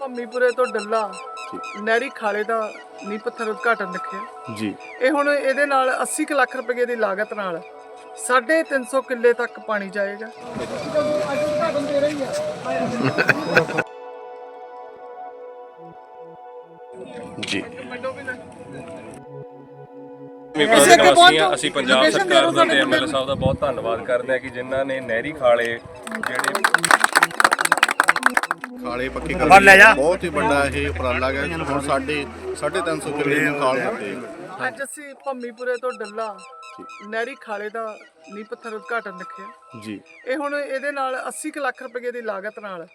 ਭੰਮੀਪੁਰੇ ਤੋਂ ਡੱਲਾ ਨਹਿਰੀ ਖਾਲੇ ਦਾ ਨੀਂਹ ਪੱਥਰ ਉਦਘਾਟਨ ਰੱਖਿਆ। ਜੀ। ਇਹ ਹੁਣ ਇਹਦੇ ਨਾਲ 80 ਕੁ ਲੱਖ ਰੁਪਏ ਦੀ ਲਾਗਤ ਨਾਲ 350 ਕਿੱਲੇ ਤੱਕ ਪਾਣੀ ਜਾਏਗਾ। ਜੀ। ਅਸੀਂ ਪੰਜਾਬ ਸਰਕਾਰ ਦਾ ਤੇ ਐਮਐਲਏ ਸਾਹਿਬ ਦਾ ਬਹੁਤ ਧੰਨਵਾਦ ਕਰਦੇ ਹਾਂ ਕਿ ਜਿਨ੍ਹਾਂ ਨੇ ਨਹਿਰੀ ਖਾਲੇ ਜਿਹੜੇ ਖਾਲੇ ਪੱਕੇ ਲਈ ਬਹੁਤ ਹੀ ਵੱਡਾ ਇਹ ਉਪਰਾਲਾ ਹੈ ਹੁਣ ਸਾਡੇ 350 ਕਿੱਲੇ ਨੂੰ ਖਾਲ ਦਿੱਤੇ। ਅੱਜ ਅਸੀਂ ਭੰਮੀਪੁਰੇ ਤੋਂ ਡੱਲਾ ਨਹਿਰੀ ਖਾਲੇ ਦਾ ਨੀਂਹ ਪੱਥਰ ਉਦਘਾਟਨ ਰੱਖਿਆ। ਜੀ। ਇਹ ਹੁਣ ਇਹਦੇ ਨਾਲ 80 ਕੁ ਲੱਖ ਰੁਪਏ ਦੀ ਲਾਗਤ ਨਾਲ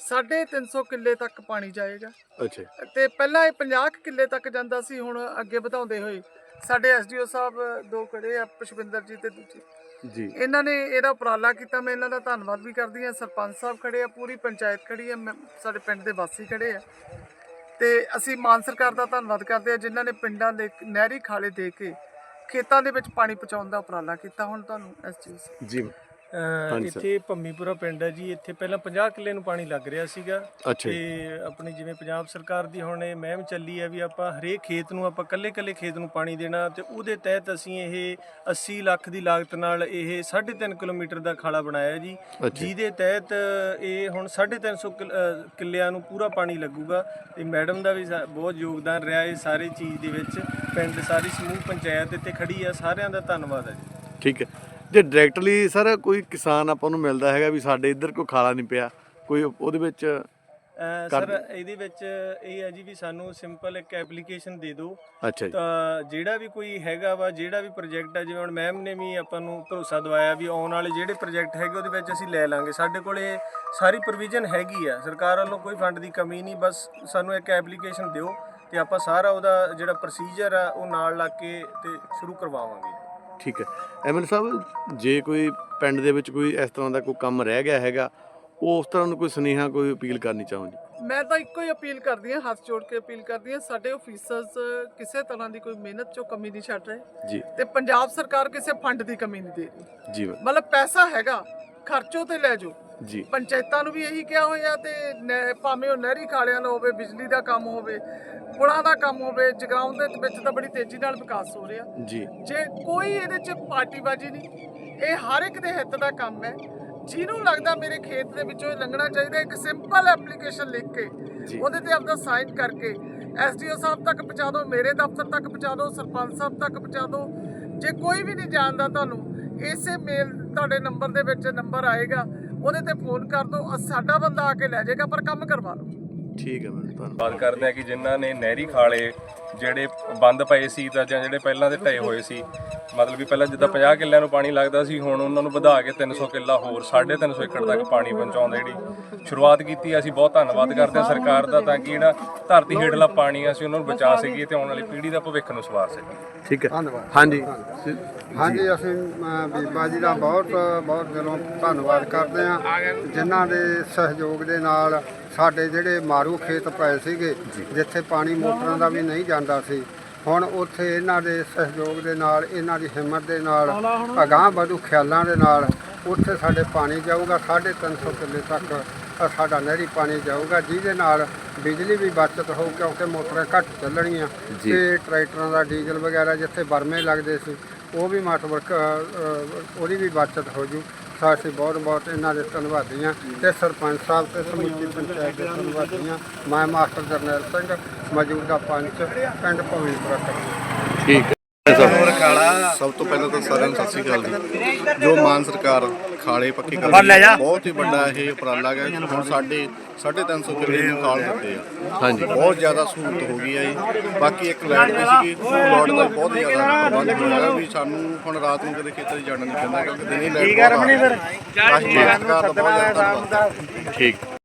350 ਕਿੱਲੇ ਤੱਕ ਪਾਣੀ ਜਾਏਗਾ। ਅੱਛਾ। ਤੇ ਪਹਿਲਾਂ ਇਹ 50 ਕੁ ਕਿੱਲੇ ਤੱਕ ਜਾਂਦਾ ਸੀ ਹੁਣ ਅੱਗੇ ਵਧਾਉਂਦੇ ਹੋਏ ਸਾਡੇ ਐਸਡੀਓ ਸਾਹਿਬ ਦੋ ਖੜੇ ਆ ਪੁਸ਼ਪਿੰਦਰ ਜੀ ਤੇ ਦੂਜੇ। ਜੀ। ਇਹਨਾਂ ਨੇ ਇਹਦਾ ਉਪਰਾਲਾ ਕੀਤਾ ਮੈਂ ਇਹਨਾਂ ਦਾ ਧੰਨਵਾਦ ਵੀ ਕਰਦੀ ਹਾਂ। ਸਰਪੰਚ ਸਾਹਿਬ ਖੜੇ ਆ ਪੂਰੀ ਪੰਚਾਇਤ ਖੜੀ ਆ ਮੈਂ- ਸਾਡੇ ਪਿੰਡ ਦੇ ਵਾਸੀ ਖੜੇ ਆ। ਤੇ ਅਸੀਂ ਮਾਨ ਸਰਕਾਰ ਦਾ ਧੰਨਵਾਦ ਕਰਦੇ ਆ ਜਿਨ੍ਹਾਂ ਨੇ ਪਿੰਡਾਂ ਦੇ ਨਹਿਰੀ ਖਾਲੇ ਦੇ ਕੇ ਖੇਤਾਂ ਦੇ ਵਿੱਚ ਪਾਣੀ ਪਹੁੰਚਾਉਣ ਦਾ ਉਪਰਾਲਾ ਕੀਤਾ। ਹੁਣ ਤੁਹਾਨੂੰ ਐਸਡੀਓ ਸਾਹਿਬ ਜੀ। ਹਾਂਜੀ। ਇੱਥੇ ਭੰਮੀਪੁਰਾ ਪਿੰਡ ਹੈ ਜੀ ਇੱਥੇ ਪਹਿਲਾਂ 50 ਕਿੱਲੇ ਨੂੰ ਪਾਣੀ ਲੱਗ ਰਿਹਾ ਸੀਗਾ ਅੱਛਾ ਜੀ। ਤੇ ਆਪਣੀ ਜਿਵੇਂ ਪੰਜਾਬ ਸਰਕਾਰ ਦੀ ਹੁਣ ਇਹ ਮਹਿਮ ਚੱਲੀ ਹੈ ਵੀ ਆਪਾਂ ਹਰੇਕ ਖੇਤ ਨੂੰ ਆਪਾਂ ਕੱਲੇ-ਕੱਲੇ ਖੇਤ ਨੂੰ ਪਾਣੀ ਦੇਣਾ ਤੇ ਉਹਦੇ ਤਹਿਤ ਅਸੀਂ ਇਹ 80 ਲੱਖ ਦੀ ਲਾਗਤ ਨਾਲ ਇਹ 3.5 ਕਿਲੋਮੀਟਰ ਦਾ ਖਾਲਾ ਬਣਾਇਆ ਜੀ ਅੱਛਾ। ਜਿਹਦੇ ਤਹਿਤ ਇਹ ਹੁਣ 350 ਕਿੱਲ- ਅਹ ਕਿੱਲਿਆਂ ਨੂੰ ਪੂਰਾ ਪਾਣੀ ਲੱਗੂਗਾ ਤੇ ਮੈਡਮ ਦਾ ਵੀ ਸਾ- ਬਹੁਤ ਯੋਗਦਾਨ ਰਿਹਾ ਇਹ ਸਾਰੀ ਚੀਜ਼ ਦੇ ਵਿੱਚ ਪਿੰਡ ਸਾਰੀ ਸਮੂਹ ਪੰਚਾਇਤ ਇੱਥੇ ਖੜੀ ਆ ਸਾਰਿਆਂ ਦਾ ਧੰਨਵਾਦ ਹੈ ਜੀ ਠੀਕ ਹੈ ਜੇ ਡਾਇਰੈਕਟਲੀ ਸਰ ਕੋਈ ਕਿਸਾਨ ਆਪਾਂ ਨੂੰ ਮਿਲਦਾ ਹੈਗਾ ਵੀ ਸਾਡੇ ਇੱਧਰ ਕੋਈ ਖਾਲਾ ਨਹੀਂ ਪਿਆ ਕੋਈ ਉਹਦੇ ਵਿੱਚ ਸਰ ਇਹਦੇ ਵਿੱਚ ਇਹ ਹੈ ਜੀ ਵੀ ਸਾਨੂੰ ਸਿੰਪਲ ਇੱਕ ਐਪਲੀਕੇਸ਼ਨ ਦੇ ਦਿਓ। ਅੱਛਾ ਜੀ। ਤਾਂ ਜਿਹੜਾ ਵੀ ਕੋਈ ਹੈਗਾ ਵਾ ਜਿਹੜਾ ਵੀ ਪ੍ਰੋਜੈਕਟ ਹੈ ਜਿਵੇਂ ਹੁਣ ਮੈਮ ਨੇ ਵੀ ਆਪਾਂ ਨੂੰ ਭਰੋਸਾ ਦਵਾਇਆ ਵੀ ਆਉਣ ਵਾਲੇ ਜਿਹੜੇ ਪ੍ਰੋਜੈਕਟ ਹੈਗੇ ਉਹਦੇ ਵਿੱਚ ਅਸੀਂ ਲੈ ਲਾਂਗੇ। ਸਾਡੇ ਕੋਲੇ ਸਾਰੀ ਪ੍ਰੋਵੀਜ਼ਨ ਹੈਗੀ ਆ। ਸਰਕਾਰ ਵੱਲੋਂ ਕੋਈ ਫੰਡ ਦੀ ਕਮੀ ਨਹੀਂ ਬਸ ਸਾਨੂੰ ਇੱਕ ਐਪਲੀਕੇਸ਼ਨ ਦਿਓ ਤੇ ਆਪਾਂ ਸਾਰਾ ਉਹਦਾ ਜਿਹੜਾ ਪ੍ਰੋਸੀਜਰ ਆ ਉਹ ਨਾਲ ਲਾ ਕੇ ਤੇ ਸ਼ੁਰੂ ਕਰਵਾਵਾਂਗੇ। ਠੀਕ ਹੈ। ਐਮਐਲ ਸਾਹਿਬ ਜੇ ਕੋਈ ਪਿੰਡ ਦੇ ਵਿੱਚ ਕੋਈ ਇਸ ਤਰ੍ਹਾਂ ਦਾ ਕੋਈ ਕੰਮ ਰਹਿ ਗਿਆ ਹੈਗਾ ਉਹ ਉਸ ਤਰ੍ਹਾਂ ਨੂੰ ਕੋਈ ਸੁਨੇਹਾ ਕੋਈ ਅਪੀਲ ਕਰਨੀ ਚਾਹੋ ਜੀ ਮੈਂ ਤਾਂ ਇੱਕੋ ਹੀ ਅਪੀਲ ਕਰਦੀ ਹਾਂ ਹੱਥ ਜੋੜ ਕੇ ਅਪੀਲ ਕਰਦੀ ਹਾਂ ਸਾਡੇ ਆਫੀਸਰਸ ਕਿਸੇ ਤਰ੍ਹਾਂ ਦੀ ਕੋਈ ਮਿਹਨਤ ਚੋਂ ਕਮੀ ਨਹੀਂ ਛੱਡ ਰਹੇ ਜੀ। ਤੇ ਪੰਜਾਬ ਸਰਕਾਰ ਕਿਸੇ ਫੰਡ ਦੀ ਕਮੀ ਨਹੀਂ ਦੇ ਰਹੀ। ਜੀ ਮਤਲਬ ਪੈਸਾ ਹੈਗਾ ਖਰਚੋ ਤੇ ਲੈ ਜਾਓ। ਜੀ। ਪੰਚਾਇਤਾਂ ਨੂੰ ਵੀ ਇਹੀ ਕਿਹਾ ਹੋਇਆ ਤੇ ਨਹਿ- ਭਾਵੇਂ ਉਹ ਨਹਿਰੀ ਖਾਲਿਆਂ ਦਾ ਹੋਵੇ ਬਿਜਲੀ ਦਾ ਕੰਮ ਹੋਵੇ ਪੁਲਾਂ ਦਾ ਕੰਮ ਹੋਵੇ ਜਗਰਾਉਂ ਦੇ ਵਿੱਚ ਤਾਂ ਬੜੀ ਤੇਜ਼ੀ ਨਾਲ ਵਿਕਾਸ ਹੋ ਰਿਹਾ। ਜੀ। ਜੇ ਕੋਈ ਇਹਦੇ 'ਚ ਪਾਰਟੀਬਾਜ਼ੀ ਨਹੀਂ ਇਹ ਹਰ ਇੱਕ ਦੇ ਹਿੱਤ ਦਾ ਕੰਮ ਹੈ। ਜਿਹਨੂੰ ਲੱਗਦਾ ਮੇਰੇ ਖੇਤ ਦੇ ਵਿੱਚੋਂ ਇਹ ਲੰਘਣਾ ਚਾਹੀਦਾ ਇੱਕ ਸਿੰਪਲ ਐਪਲੀਕੇਸ਼ਨ ਲਿਖ ਕੇ ਜੀ। ਉਹਦੇ ਤੇ ਆਪਦਾ ਸਾਈਨ ਕਰਕੇ ਐਸਡੀਓ ਸਾਹਿਬ ਤੱਕ ਪਹੁੰਚਾ ਦਿਓ ਮੇਰੇ ਦਫ਼ਤਰ ਤੱਕ ਪਹੁੰਚਾ ਦਿਓ ਸਰਪੰਚ ਸਾਹਿਬ ਤੱਕ ਪਹੁੰਚਾ ਦਿਓ। ਜੇ ਕੋਈ ਵੀ ਨਹੀਂ ਜਾਣਦਾ ਤੁਹਾਨੂੰ ਇਸੇ ਮੇਲ ਤੁਹਾਡੇ ਨੰਬਰ ਦੇ ਵਿੱਚ ਨੰਬਰ ਆਏਗਾ। ਉਹਦੇ ਤੇ ਫੋਨ ਕਰ ਦਿਓ ਸਾਡਾ ਬੰਦਾ ਆ ਕੇ ਲੈ ਜਾਏਗਾ, ਪਰ ਕੰਮ ਕਰਵਾ ਲਓ। ਠੀਕ ਹੈ ਮੈਮ ਧੰਨਵਾਦ। ਧੰਨਵਾਦ ਕਰਦੇ ਹਾਂ ਕਿ ਜਿਨ੍ਹਾਂ ਨੇ ਨਹਿਰੀ ਖਾਲੇ ਜਿਹੜੇ ਬੰਦ ਪਏ ਸੀ ਤਾਂ ਜਾਂ ਜਿਹੜੇ ਪਹਿਲਾਂ ਦੇ ਢਏ ਹੋਏ ਸੀ ਮਤਲਬ ਵੀ ਪਹਿਲਾਂ ਜਿੱਦਾਂ 50 ਕਿੱਲਿਆਂ ਨੂੰ ਪਾਣੀ ਲੱਗਦਾ ਸੀ ਹੁਣ ਉਹਨਾਂ ਨੂੰ ਵਧਾ ਕੇ 300 ਕਿੱਲਾ ਹੋਰ 350 ਏਕੜ ਤੱਕ ਪਾਣੀ ਪਹੁੰਚਾਉਣ ਦੀ ਜਿਹੜੀ ਸ਼ੁਰੂਆਤ ਕੀਤੀ ਹੈ। ਅਸੀਂ ਬਹੁਤ ਧੰਨਵਾਦ ਕਰਦੇ ਹਾਂ ਸਰਕਾਰ ਦਾ ਤਾਂ ਕਿ ਜਿਹੜਾ ਧਰਤੀ ਹੇਠਲਾ ਪਾਣੀ ਆ ਅਸੀਂ ਉਹਨਾਂ ਨੂੰ ਬਚਾ ਸਕੀਏ ਤੇ ਆਉਣ ਵਾਲੀ ਪੀੜ੍ਹੀ ਦਾ ਭਵਿੱਖ ਨੂੰ ਸਵਾਰ ਸਕੀਏ। ਠੀਕ ਹੈ। ਧੰਨਵਾਦ। ਹਾਂਜੀ। ਹਾਂਜੀ ਅਸੀਂ ਅ, ਬੀਬਾ ਜੀ ਦਾ ਬਹੁਤ ਬਹੁਤ ਦਿਲੋਂ ਧੰਨਵਾਦ ਕਰਦੇ ਹਾਂ। ਜਿਨ੍ਹਾਂ ਦੇ ਸਹਿਯੋਗ ਦੇ ਨਾਲ ਸਾਡੇ ਜਿਹੜੇ ਮਾਰੂ ਖੇਤ ਪਏ ਸੀਗੇ ਜਿੱਥੇ ਪਾਣੀ ਮੋਟਰਾਂ ਦਾ ਵੀ ਨਹੀਂ ਜਾਂਦਾ ਸੀ ਹੁਣ ਉੱਥੇ ਇਹਨਾਂ ਦੇ ਸਹਿਯੋਗ ਦੇ ਨਾਲ ਇਹਨਾਂ ਦੀ ਹਿੰਮਤ ਦੇ ਨਾਲ ਅਗਾਂਹ ਵਧੂ ਖਿਆਲਾਂ ਦੇ ਨਾਲ ਉੱਥੇ ਸਾਡੇ ਪਾਣੀ ਜਾਊਗਾ 350 ਕਿੱਲੇ ਤੱਕ ਸਾਡਾ ਨਹਿਰੀ ਪਾਣੀ ਜਾਊਗਾ ਜਿਹਦੇ ਨਾਲ ਬਿਜਲੀ ਵੀ ਬਚਤ ਹੋਊ ਕਿਉਂਕਿ ਮੋਟਰਾਂ ਘੱਟ ਚੱਲਣਗੀਆਂ। ਤੇ ਟਰੈਕਟਰਾਂ ਦਾ ਡੀਜ਼ਲ ਵਗੈਰਾ ਜਿੱਥੇ ਬਰਮੇ ਲੱਗਦੇ ਸੀ ਉਹ ਵੀ ਅ, ਉਹਦੀ ਵੀ ਬਚਤ ਹੋ ਜੂ ਤਾਂ ਅਸੀਂ ਬਹੁਤ ਬਹੁਤ ਇਹਨਾਂ ਦੇ ਧੰਨਵਾਦੀ ਹਾਂ ਤੇ ਸਰਪੰਚ ਸਾਹਿਬ ਤੇ ਸਮੁੱਚੀ ਪੰਚਾਇਤ ਦੇ ਧੰਨਵਾਦੀ ਹਾਂ। ਮੈਂ ਮਾਸਟਰ ਜਰਨੈਲ ਸਿੰਘ ਮੌਜੂਦਾ ਪੰਚ ਪਿੰਡ ਭਵੀਪੁਰਾ ਠੀਕ ਹੈ। ਸਭ ਤੋਂ ਪਹਿਲਾਂ ਤਾਂ ਸਾਰਿਆਂ ਨੂੰ ਸਤਿ ਸ੍ਰੀ ਅਕਾਲ ਜੀ। ਜੋ ਮਾਨ ਸਰਕਾਰ ਖਾਲੇ ਪੱਕੇ ਕਰਨ ਲਈ ਬਹੁਤ ਹੀ ਵੱਡਾ ਇਹ ਉਪਰਾਲਾ ਹੈ ਹੁਣ ਸਾਡੇ 350 ਕਿੱਲੇ ਨੂੰ ਖਾਲ ਦਿੱਤੇ ਆ। ਹਾਂਜੀ। ਬਹੁਤ ਜ਼ਿਆਦਾ ਸਹੂਲਤ ਹੋ ਗਈ ਹੈ ਜੀ। ਬਾਕੀ ਇੱਕ ਲਾਈਟ ਦੀ ਸੀਗੀ ਲੋਡ ਦਾ ਬਹੁਤ ਜ਼ਿਆਦਾ ਪ੍ਰਬੰਧ ਹੋਇਆ ਵੀ ਸਾਨੂੰ ਹੁਣ ਰਾਤ ਨੂੰ ਕਦੇ ਖੇਤਾਂ 'ਚ ਜਾਣਾ ਨਹੀਂ ਪੈਂਦਾ ਕਿਉਂਕਿ ਦਿਨੇ ਆ ਰਹੀ ਹੈ। ਜ਼ਿਆਦਾ ਧੰਨਵਾਦ। ਠੀਕ।